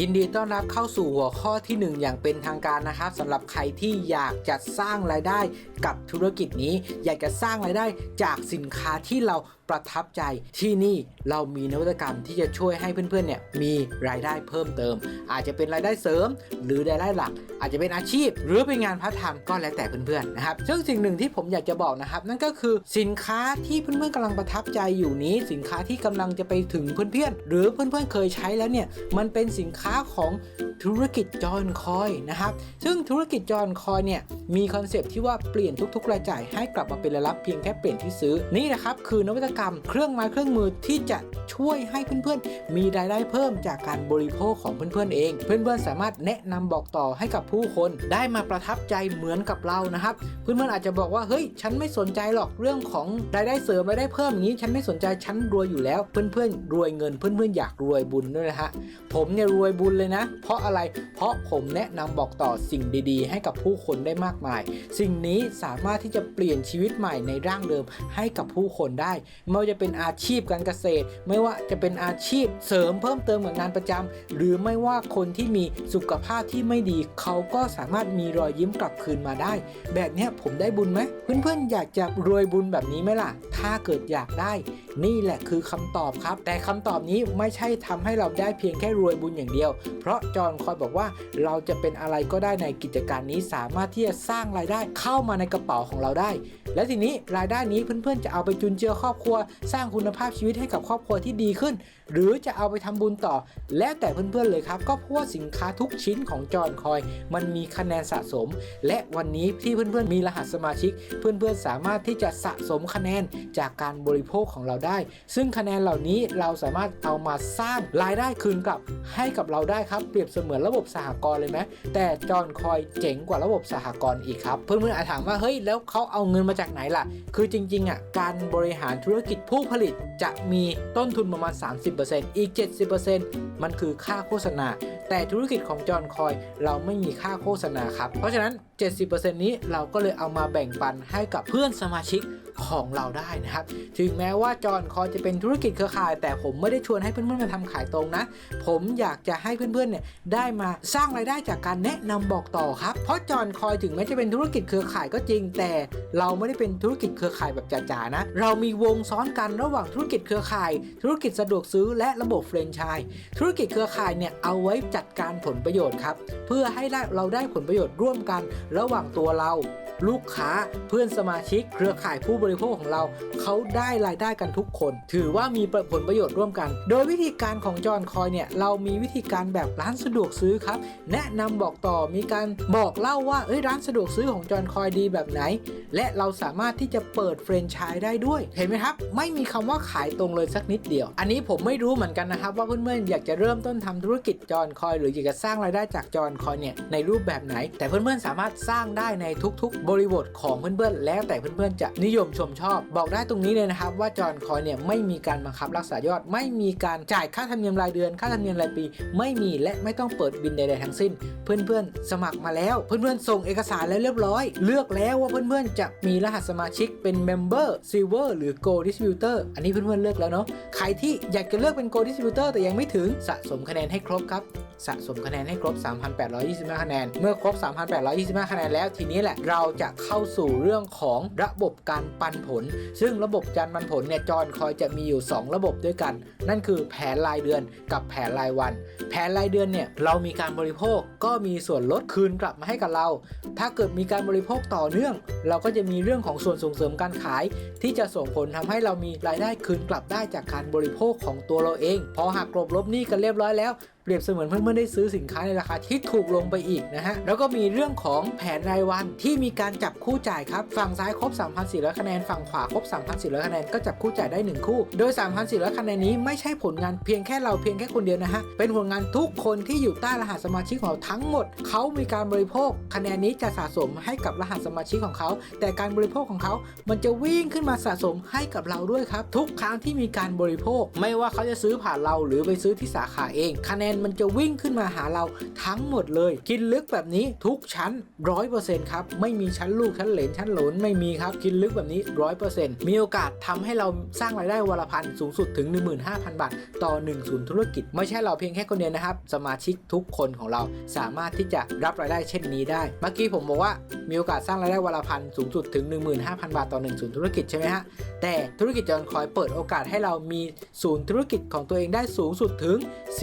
ยินดีต้อนรับเข้าสู่หัวข้อที่ 1 อย่างเป็นทางการนะครับสำหรับใครที่อยากจะสร้างรายได้กับธุรกิจนี้ อยากจะสร้างรายได้จากสินค้าที่เรา ประทับใจที่นี่เรามีนวัตกรรมที่จะช่วยให้เพื่อนๆเนี่ยมีรายได้เพิ่มเติม อาจจะเป็นรายได้เสริม หรือรายได้หลัก อาจจะเป็นอาชีพ หรือเป็นงานพาร์ทไทม์ก็แล้วแต่เพื่อนๆนะครับซึ่งสิ่งหนึ่งที่ผมอยากจะบอกนะครับ นั่นก็คือสินค้าที่เพื่อนๆกำลังประทับใจอยู่นี้ สินค้าที่กำลังจะไปถึงเพื่อนๆหรือเพื่อนๆเคยใช้แล้วเนี่ยมันเป็นสินค้าของธุรกิจจอนคอยนะครับซึ่งธุรกิจจอนคอยเนี่ยมีคอนเซปที่ว่าเปลี่ยนทุกๆ รายจ่ายให้กลับมาเป็นรายรับเพียงแค่เปลี่ยนที่ซื้อนี่นะครับคือนวัตกรรมเครื่องไม้เครื่องมือที่จะช่วยให้เพื่อนๆ มีรายได้เพิ่มจากการบริโภคของเพื่อนๆเอง เพื่อนๆสามารถแนะนำบอกต่อให้กับผู้คนได้มาประทับใจเหมือนกับเรานะครับ เพื่อนๆอาจจะบอกว่าเฮ้ยฉันไม่สนใจหรอกเรื่องของรายได้เสริมรายได้เพิ่มอย่างนี้ ฉันไม่สนใจฉันรวยอยู่แล้ว เพื่อนๆ รวยเงินเพื่อนๆอยากรวยบุญด้วยนะฮะผมเนี่ยรวยบุญเลยนะ เพราะอะไรเพราะผมแนะนำบอกต่อสิ่งดีๆ ให้กับผู้คนได้มากมาย สิ่งนี้สามารถที่จะเปลี่ยนชีวิตใหม่ในร่างเดิมให้กับผู้คนได้ไม่ว่าจะเป็นอาชีพการเกษตร ไม่ว่าจะเป็นอาชีพเสริมเพิ่มเติมกับงานประจำหรือไม่ว่าคนที่มีสุขภาพที่ไม่ดี เขาก็สามารถมีรอยยิ้มกลับคืนมาได้ แบบนี้ผมได้บุญไหมเพื่อนๆอยากจะรวยบุญแบบนี้ไหมล่ะ ถ้าเกิดอยากได้นี่แหละคือคำตอบครับ แต่คำตอบนี้ไม่ใช่ทำให้เราได้เพียงแค่รวยบุญอย่างเดียว เพราะจอห์นคอยบอกว่าเราจะเป็นอะไรก็ได้ในกิจการนี้สามารถที่จะสร้างรายได้เข้ามาในกระเป๋าของเราได้ และทีนี้รายได้นี้เพื่อนๆจะเอาไปจุนเจือครอบครัว สร้างคุณภาพชีวิตให้กับครอบครัวที่ดีขึ้น หรือจะเอาไปทำบุญต่อ แล้วแต่เพื่อนๆเลยครับ ก็เพราะว่าสินค้าทุกชิ้นของจอห์นคอย มันมีคะแนนสะสม และวันนี้ที่เพื่อนๆมีรหัสสมาชิก เพื่อนๆสามารถที่จะสะสมคะแนนจากการบริโภคของเราได้ ซึ่งคะแนนเหล่านี้เราสามารถเอามาสร้างรายได้คืนกลับให้กับเราได้ครับ เปรียบเสมือนระบบสหกรณ์เลยไหมแต่จอห์นคอยเจ๋งกว่าระบบสหกรณ์อีกครับ เพื่อนๆอาจถามว่าเฮ้ยแล้วเขาเอาเงินมาจากไหนล่ะ คือจริงๆอะการบริหารธุรกิจผู้ผลิตจะมีต้นทุนประมาณ 30%อีก 70%มันคือค่าโฆษณาแต่ธุรกิจของจอห์นคอยเราไม่มีค่าโฆษณาครับ เพราะฉะนั้น 70%นี้เราก็เลยเอามาแบ่งปันให้กับเพื่อนสมาชิกของเราได้นะครับ ถึงแม้ว่าจอห์นคอยจะเป็นธุรกิจเครือข่าย แต่ผมไม่ได้ชวนให้เพื่อนๆมาทำขายตรงนะ ผมอยากจะให้เพื่อนๆเนี่ยได้มาสร้างรายได้จากการแนะนำบอกต่อครับ เพราะจอห์นคอยถึงแม้จะเป็นธุรกิจเครือข่ายก็จริง แต่เราไม่ได้เป็นธุรกิจเครือข่ายแบบจ๋าๆนะ เรามีวงซ้อนกันระหว่างธุรกิจเครือข่าย ธุรกิจสะดวกซื้อและระบบแฟรนไชส์ธุรกิจเครือข่ายเนี่ยเอาไว้จัดการผลประโยชน์ครับ เพื่อให้เราได้ผลประโยชน์ร่วมกันระหว่างตัวเรา ลูกค้าเพื่อนสมาชิก เครือข่ายผู้บริโภคของเรา เขาได้รายได้กันทุกคน ถือว่ามีผลประโยชน์ร่วมกัน โดยวิธีการของจอนคอยเนี่ยเรามีวิธีการแบบร้านสะดวกซื้อครับ แนะนำบอกต่อมีการบอกเล่าว่าเอ้ยร้านสะดวกซื้อของจอนคอยดีแบบไหน และเราสามารถที่จะเปิดแฟรนไชส์ได้ด้วย เห็นไหมครับ ไม่มีคำว่าขายตรงเลยสักนิดเดียว อันนี้ผมไม่รู้เหมือนกันนะครับว่าเพื่อนๆอยากจะเริ่มต้นทำธุรกิจจอนคอย หรืออยากจะสร้างรายได้จากจอนคอยเนี่ยในรูปแบบไหน แต่เพื่อนๆสามารถสร้างได้ในทุกๆบริบทของเพื่อนๆ แล้วแต่เพื่อนๆ จะนิยมชมชอบ บอกได้ตรงนี้เลยนะครับ ว่าจอห์นคอยเนี่ยไม่มีการบังคับรักษายอด ไม่มีการจ่ายค่าธรรมเนียมรายเดือน ค่าธรรมเนียมรายปี ไม่มีและไม่ต้องเปิดบินใดๆทั้งสิ้น เพื่อนๆ สมัครมาแล้ว เพื่อนๆ ส่งเอกสารแล้วเรียบร้อย เลือกแล้วว่าเพื่อนๆ จะมีรหัสสมาชิกเป็น Member Silver หรือ Gold Distributor อันนี้เพื่อนๆ เลือกแล้วเนาะ ใครที่อยากจะเลือกเป็น Gold Distributor แต่ยังไม่ถึงสะสมคะแนนให้ครบครับสะสมคะแนนให้ครบ 3,825 คะแนน เมื่อครบ 3,825 คะแนนแล้วทีนี้แหละเราจะจะเข้าสู่เรื่องของระบบการปันผล ซึ่งระบบการปันผลเนี่ยจอนคอยจะมีอยู่ 2 ระบบด้วยกัน นั่นคือแผนรายเดือนกับแผนรายวัน แผนรายเดือนเนี่ยเรามีการบริโภคก็มีส่วนลดคืนกลับมาให้กับเรา ถ้าเกิดมีการบริโภคต่อเนื่อง เราก็จะมีเรื่องของส่วนส่งเสริมการขาย ที่จะส่งผลทำให้เรามีรายได้คืนกลับได้จากการบริโภคของตัวเราเอง พอหักกลบลบหนี้กันเรียบร้อยแล้ว เปรียบเสมือนเพื่อนๆได้ซื้อสินค้าในราคาที่ถูกลงไปอีกนะฮะ แล้วก็มีเรื่องของแผนรายวันที่มีการจับคู่จ่ายครับ ฝั่งซ้ายครบ 3,400 คะแนน ฝั่งขวาครบ 3,400 คะแนน ก็จับคู่จ่ายได้ 1 คู่ โดย 3,400 คะแนนนี้ไม่ใช่ผลงานเพียงแค่เราเพียงแค่คนเดียวนะฮะ เป็นผลงานทุกคนที่อยู่ใต้รหัสสมาชิกของเราทั้งหมด เขามีการบริโภค คะแนนนี้จะสะสมให้กับรหัสสมาชิกของเขา แต่การบริโภคของเขา มันจะวิ่งขึ้นมาสะสมให้กับเราด้วยครับ ทุกครั้งที่มีการบริโภค ไม่ว่าเขาจะซื้อผ่านเราหรือไปซื้อที่สาขาเอง คะแนนนมันจะวิ่งขึ้นมาหาเราทั้งหมดเลย กินลึกแบบนี้ทุกชั้น100%ครับไม่มีชั้นลูกชั้นเหลนชั้นหลนไม่มีครับกินลึกแบบนี้100%มีโอกาสทำให้เราสร้างรายได้วันละพันสูงสุดถึง 15,000 บาท ต่อ1ศูนย์ธุรกิจ ไม่ใช่เราเพียงแค่คนเดียวนะครับ สมาชิกทุกคนของเราสามารถที่จะรับรายได้เช่นนี้ได้ เมื่อกี้ผมบอกว่ามีโอกาสสร้างรายได้วันละพันสูงสุดถึง 15,000 บาทต่อ1ศูนย์ธุรกิจใช่ไหมฮะแต่ธุรกิจจอนคอยเปิดโอกาสให้เรามีศูนย์ธุรกิจของตัวเองได้สูงสุดถึง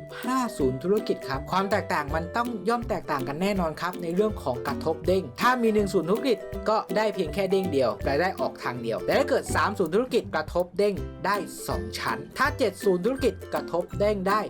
15ศูนย์ธุรกิจครับ ความแตกต่างมันต้องย่อมแตกต่างกันแน่นอนครับ ในเรื่องของกระทบเด้ง ถ้ามี1ศูนย์ธุรกิจก็ได้เพียงแค่เด้งเดียวรายได้ออกทางเดียว แต่ถ้าเกิด3ศูนย์ธุรกิจกระทบเด้งได้ 2 ชั้น ถ้า7ศูนย์ธุรกิจกระทบเด้งได้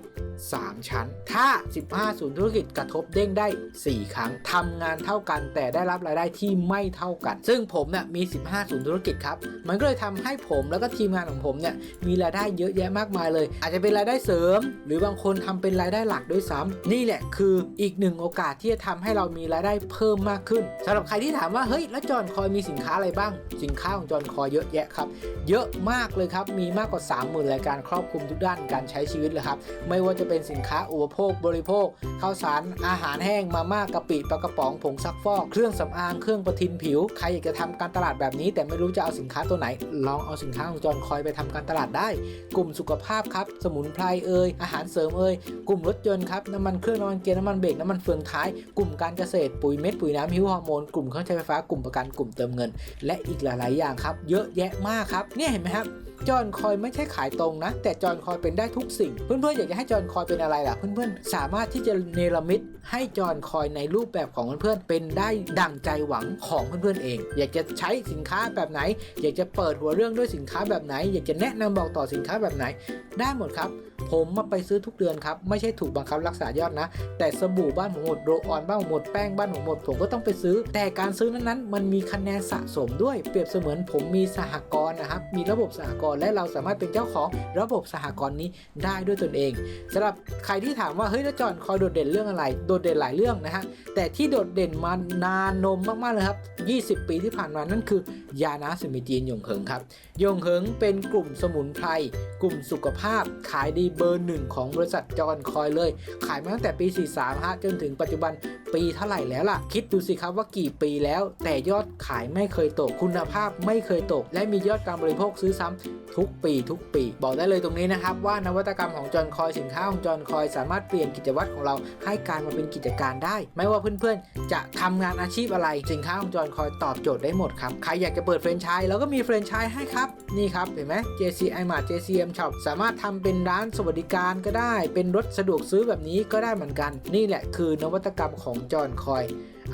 3 ชั้น ถ้า 15ศูนย์ธุรกิจกระทบเด้งได้ 4 ครั้งทำงานเท่ากันแต่ได้รับรายได้ที่ไม่เท่ากัน ซึ่งผมเนี่ยมี 15ศูนย์ธุรกิจครับ มันก็เลยทำให้ผมแล้วก็ทีมงานของผมเนี่ยมีรายได้เยอะแยะมากมายเลย อาจจะเป็นรายได้เสริม หรือบางคนทำเป็นรายได้หลักด้วยซ้ำนี่แหละคืออีกหนึ่งโอกาสที่จะทำให้เรามีรายได้เพิ่มมากขึ้นสำหรับใครที่ถามว่าเฮ้ยแล้วจอนคอยมีสินค้าอะไรบ้าง สินค้าของจอนคอยเยอะแยะครับ เยอะมากเลยครับ มีมากกว่า 30,000 รายการครอบคลุมทุกด้านการใช้ชีวิตเลยครับ ไม่ว่าจะเป็นสินค้าอุปโภคบริโภคข้าวสารอาหารแห้งมาม่ากะปิปลากระป๋องผงซักฟอกเครื่องสำอางเครื่องประทินผิวใครอยากจะทำการตลาดแบบนี้ แต่ไม่รู้จะเอาสินค้าตัวไหน ลองเอาสินค้าของจอนคอยไปทำการตลาดได้ กลุ่มสุขภาพครับสมุนไพรเอ่ยอาหารเสริมเอ่ยกลุ่มรถยนต์ครับน้ำมันเครื่องน้ำมันเกียร์น้ำมันเบรกน้ำมันเฟืองท้าย กลุ่มการเกษตรปุ๋ยเม็ดปุ๋ยน้ำหิวฮอร์โมนกลุ่มเครื่องใช้ไฟฟ้ากลุ่มประกันกลุ่มเติมเงิน และอีกหลาย ๆ อย่างครับ เยอะแยะมากครับเนี่ยเห็นไหมครับจอนคอยไม่ใช่ขายตรงนะ แต่จอนคอยเป็นได้ทุกสิ่ง เพื่อนๆอยากจะให้จอนคอยเป็นอะไรล่ะ เพื่อนๆ สามารถที่จะเนรมิตให้จอนคอยในรูปแบบของเพื่อนๆเป็นได้ดั่งใจหวังของเพื่อนๆเอง อยากจะใช้สินค้าแบบไหน อยากจะเปิดหัวเรื่องด้วยสินค้าแบบไหน อยากจะแนะนำบอกต่อสินค้าแบบไหน ได้หมดครับ ผมมาไปซื้อทุกเดือนครับ ไม่ใช่ถูกบังคับรักษายอดนะ แต่สบู่บ้านผมหมดโรออนบ้านผมหมดแป้งบ้านผมหมด ผมก็ต้องไปซื้อ แต่การซื้อนั้นๆมันมีคะแนนสะสมด้วย เปรียบเสมือนผมมีสหกรณ์นะครับ มีระบบสหกรณ์และเราสามารถเป็นเจ้าของระบบสหกรณ์นี้ได้ด้วยตนเองสำหรับใครที่ถามว่าเฮ้ยแล้วจอนคอยโดดเด่นเรื่องอะไร โดดเด่นหลายเรื่องนะฮะ แต่ที่โดดเด่นมานานนมมากๆเลยครับ 20 ปีที่ผ่านมานั่นคือยานาสมิจีนยงเหิงครับ ยงเหิงเป็นกลุ่มสมุนไพร กลุ่มสุขภาพ ขายดีเบอร์หนึ่งของบริษัทจอนคอยเลย ขายมาตั้งแต่ปี 43ฮะจนถึงปัจจุบัน ปีเท่าไหร่แล้วล่ะ คิดดูสิครับว่ากี่ปีแล้ว แต่ยอดขายไม่เคยตก คุณภาพไม่เคยตก และมียอดการบริโภคซื้อซ้ำทุกปีทุกปี บอกได้เลยตรงนี้นะครับ ว่านวัตกรรมของจอนคอยสินค้าของจอนคอยสามารถเปลี่ยนกิจวัตรของเราให้กลายมาเป็นกิจการได้ ไม่ว่าเพื่อนๆ จะทำงานอาชีพอะไรสินค้าของจอนคอยตอบโจทย์ได้หมดครับใครอยากจะเปิดแฟรนไชส์เราก็มีแฟรนไชส์ให้ครับนี่ครับเห็นไหม JCI Mart JCM Shop สามารถทำเป็นร้านสวัสดิการก็ได้ เป็นรถสะดวกซื้อแบบนี้ก็ได้เหมือนกัน นี่แหละคือนวัตกรรมของจอนคอย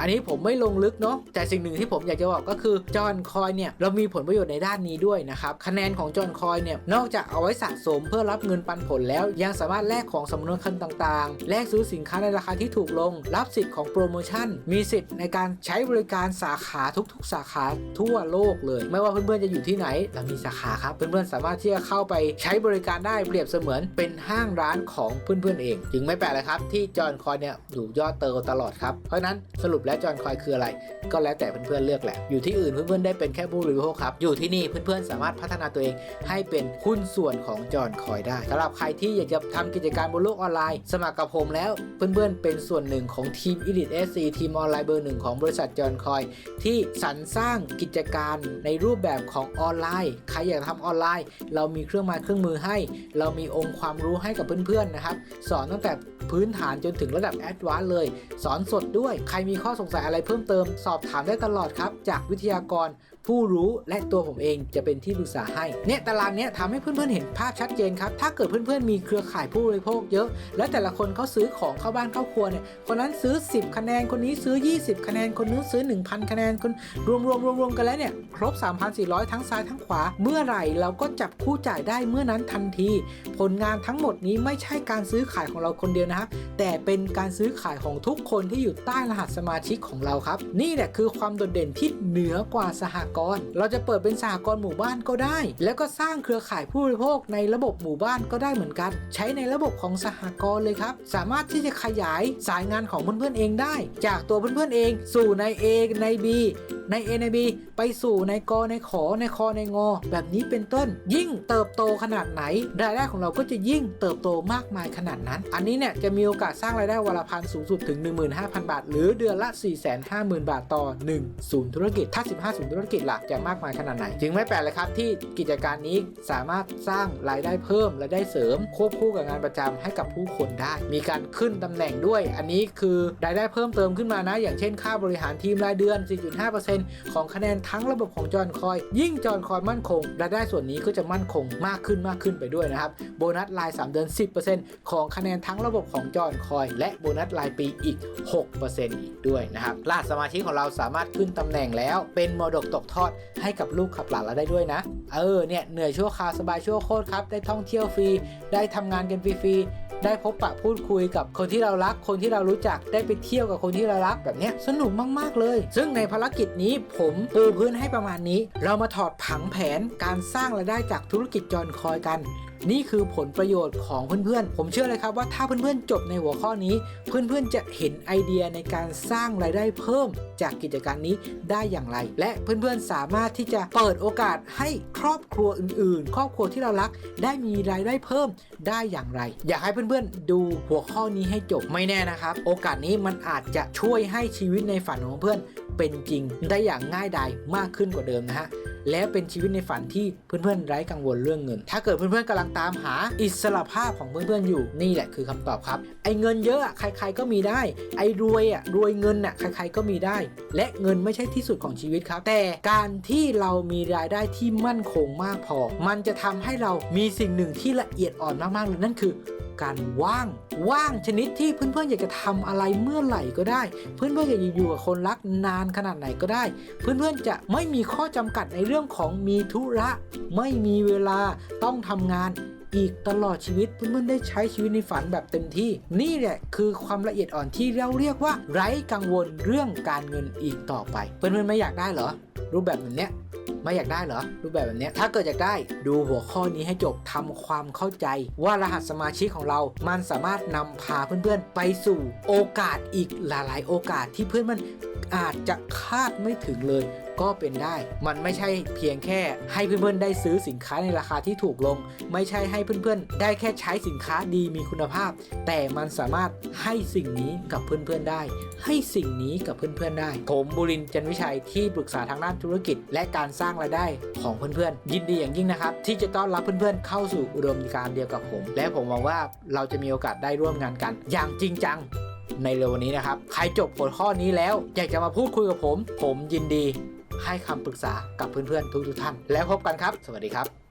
อันนี้ผมไม่ลงลึกเนาะแต่สิ่งหนึ่งที่ผมอยากจะบอกก็คือจอนคอยเนี่ยเรามีผลประโยชน์ในด้านนี้ด้วยนะครับคะแนนของจอนคอยเนี่ยนอกจากเอาไว้สะสมเพื่อรับเงินปันผลแล้ว ยังสามารถแลกของสำนวนคันต่างๆ แลกซื้อสินค้าในราคาที่ถูกลง รับสิทธิ์ของโปรโมชั่น มีสิทธิ์ในการใช้บริการสาขาทุกๆ สาขาทั่วโลกเลย ไม่ว่าเพื่อนๆจะอยู่ที่ไหนเรามีสาขาครับเพื่อนๆสามารถที่จะเข้าไปใช้บริการได้เปรียบเสมือนเป็นห้างร้านของเพื่อนๆเอง จึงไม่แปลกเลยครับที่จอนคอยเนี่ยอยู่ยอดเติบตลอดครับเพราะฉะนั้นสรุปแล้วจอนคอยคืออะไร ก็แล้วแต่เพื่อนๆเลือกแหละ อยู่ที่อื่นเพื่อนๆได้เป็นแค่ผู้บริโภคครับ อยู่ที่นี่เพื่อนๆสามารถพัฒนาตัวเองให้เป็นหุ้นส่วนของจอนคอยได้สำหรับใครที่อยากจะทำกิจการบนโลกออนไลน์ สมัครกับผมแล้วเพื่อนๆเป็นส่วนหนึ่งของทีม Elite SC ทีมออนไลน์เบอร์หนึ่งของบริษัทจอนคอย ที่สรรสร้างกิจการในรูปแบบของออนไลน์ ใครอยากทำออนไลน์ เรามีเครื่องไม้เครื่องมือให้ เรามีองค์ความรู้ให้กับเพื่อนๆนะครับสอนตั้งแต่พื้นฐานจนถึงระดับแอดวานซ์เลย สอนสดด้วยใครมีข้อสงสัยอะไรเพิ่มเติม สอบถามได้ตลอดครับ จากวิทยากร ผู้รู้และตัวผมเองจะเป็นที่ปรึกษาให้เนี่ยตารางเนี้ยทำให้เพื่อนๆเห็นภาพชัดเจนครับ ถ้าเกิดเพื่อนๆมีเครือข่ายผู้บริโภคเยอะ และแต่ละคนเขาซื้อของเข้าบ้านเข้าครัวเนี่ยคนนั้นซื้อ 10 คะแนนคนนี้ซื้อ 20 คะแนนคนนู้นซื้อ 1,000 คะแนนคนรวมรวมรวมรวมกันแล้วเนี่ยครบ 3,400 ทั้งซ้ายทั้งขวา เมื่อไหร่เราก็จับคู่จ่ายได้เมื่อนั้นทันที ผลงานทั้งหมดนี้ไม่ใช่การซื้อขายของเราคนเดียวนะครับแต่เป็นการซื้อขายของทุกคนที่อยู่ใต้รหัสสมาชิกของเราครับ นี่แหละคือความโดดเด่นที่เหนือกว่าสหกรณ์ เราจะเปิดเป็นสหกรณ์หมู่บ้านก็ได้ แล้วก็สร้างเครือข่ายผู้บริโภคในระบบหมู่บ้านก็ได้เหมือนกัน ใช้ในระบบของสหกรณ์เลยครับ สามารถที่จะขยายสายงานของเพื่อนๆเองได้ จากตัวเพื่อนๆเอง สู่ใน A ใน B ใน A ใน B ไปสู่ในกในขอในคอในงอ แบบนี้เป็นต้น ยิ่งเติบโตขนาดไหนรายได้ของเราก็จะยิ่งเติบโตมากมายขนาดนั้น อันนี้เนี่ยจะมีโอกาสสร้างรายได้วันละพันสูงสุดถึง 15,000 บาท หรือเดือนละ 450,000 บาทต่อ1ศูนย์ธุรกิจถ้า 15ศูนย์ธุรกิจหล่ะจะมากมายขนาดไหน จึงไม่แปลกเลยครับที่กิจการนี้สามารถสร้างรายได้เพิ่มและได้เสริมควบคู่กับงานประจำให้กับผู้คนได้ มีการขึ้นตำแหน่งด้วย อันนี้คือรายได้เพิ่มเติมขึ้นมานะ อย่างเช่นค่าบริหารทีมรายเดือน 4.5%ของคะแนนทั้งระบบของจอนคอย ยิ่งจอนคอยมั่นคงรายได้ส่วนนี้ก็จะมั่นคงมากขึ้นมากขึ้นไปด้วยนะครับ โบนัสราย 3 เดือน 10%ของคะแนนทั้งระบบของจอนคอย และโบนัสรายปีอีก 6%อีกด้วยนะครับรหัสสมาชิกของเราสามารถขึ้นตำแหน่งแล้ว เป็นมรดกตกทอดให้กับลูกขับหลานเราได้ด้วยนะ เออเนี่ยเหนื่อยชั่วคราวสบายชั่วโคตรครับได้ท่องเที่ยวฟรีได้ทำงานกันฟรีๆ ได้พบปะพูดคุยกับคนที่เรารัก คนที่เรารู้จักได้ไปเที่ยวกับคนที่เรารักแบบนี้สนุกมาก ๆ เลย ซึ่งในภารกิจนี้ผมปูพื้นให้ประมาณนี้ เรามาถอดผังแผนการสร้างรายได้จากธุรกิจจอนคอยกัน นี่คือผลประโยชน์ของเพื่อนๆ ผมเชื่อเลยครับว่าถ้าเพื่อนๆจบในหัวข้อนี้ เพื่อนๆจะเห็นไอเดียในการสร้างรายได้เพิ่มจากกิจการนี้ได้อย่างไร และเพื่อนๆสามารถที่จะเปิดโอกาสให้ครอบครัวอื่นๆ ครอบครัวที่เรารัก ได้มีรายได้เพิ่มได้อย่างไร อยากให้เพื่อนๆ ดูหัวข้อนี้ให้จบไม่แน่นะครับ โอกาสนี้มันอาจจะช่วยให้ชีวิตในฝันของเพื่อนเป็นจริงได้อย่างง่ายดายมากขึ้นกว่าเดิมนะฮะ และเป็นชีวิตในฝันที่เพื่อนๆไร้กังวลเรื่องเงิน ถ้าเกิดเพื่อนๆกำลังตามหาอิสระภาพของเพื่อนๆอยู่นี่แหละคือคำตอบครับ ไอ้เงินเยอะใครๆก็มีได้ ไอ้รวยอะรวยเงินอะใครๆก็มีได้ และเงินไม่ใช่ที่สุดของชีวิตครับ แต่การที่เรามีรายได้ที่มั่นคงมากพอ มันจะทำให้เรามีสิ่งหนึ่งที่ละเอียดอ่อนมากๆเลยนั่นคือ การว่าง ว่างชนิดที่เพื่อนๆอยากจะทำอะไรเมื่อไหร่ก็ได้ เพื่อนๆอยากจะอยู่กับคนรักนานขนาดไหนก็ได้ เพื่อนๆจะไม่มีข้อจำกัดในเรื่องของมีธุระ ไม่มีเวลาต้องทำงานอีกตลอดชีวิตเพื่อนๆได้ใช้ชีวิตในฝันแบบเต็มที่ นี่แหละคือความละเอียดอ่อนที่เราเรียกว่า ไร้กังวลเรื่องการเงินอีกต่อไป เพื่อนๆไม่อยากได้เหรอ รูปแบบแบบเนี้ย ไม่อยากได้เหรอ รูปแบบแบบนี้ถ้าเกิดอยากได้ดูหัวข้อนี้ให้จบทำความเข้าใจ ว่ารหัสสมาชิกของเรา มันสามารถนำพาเพื่อนๆ ไปสู่โอกาสอีกหลายๆ โอกาสที่เพื่อนมันอาจจะคาดไม่ถึงเลย ก็เป็นได้ มันไม่ใช่เพียงแค่ให้เพื่อนๆได้ซื้อสินค้าในราคาที่ถูกลง ไม่ใช่ให้เพื่อนๆ ได้แค่ใช้สินค้าดีมีคุณภาพ แต่มันสามารถให้สิ่งนี้กับเพื่อนๆได้ ให้สิ่งนี้กับเพื่อนๆได้ ผมบุรินทร์จันวิชัยที่ปรึกษาทางด้านธุรกิจ และการสร้างรายได้ของเพื่อนๆ ยินดีอย่างยิ่งนะครับ ที่จะต้อนรับเพื่อนๆ เข้าสู่อุดมการณ์เดียวกับผม และผมหวังว่าเราจะมีโอกาสได้ร่วมงานกัน อย่างจริงจังในเร็ววันนี้นะครับ ใครจบหัวข้อนี้แล้ว อยากจะมาพูดคุยกับผม ผมยินดี ให้คำปรึกษากับเพื่อนๆทุกๆท่าน แล้วพบกันครับ สวัสดีครับ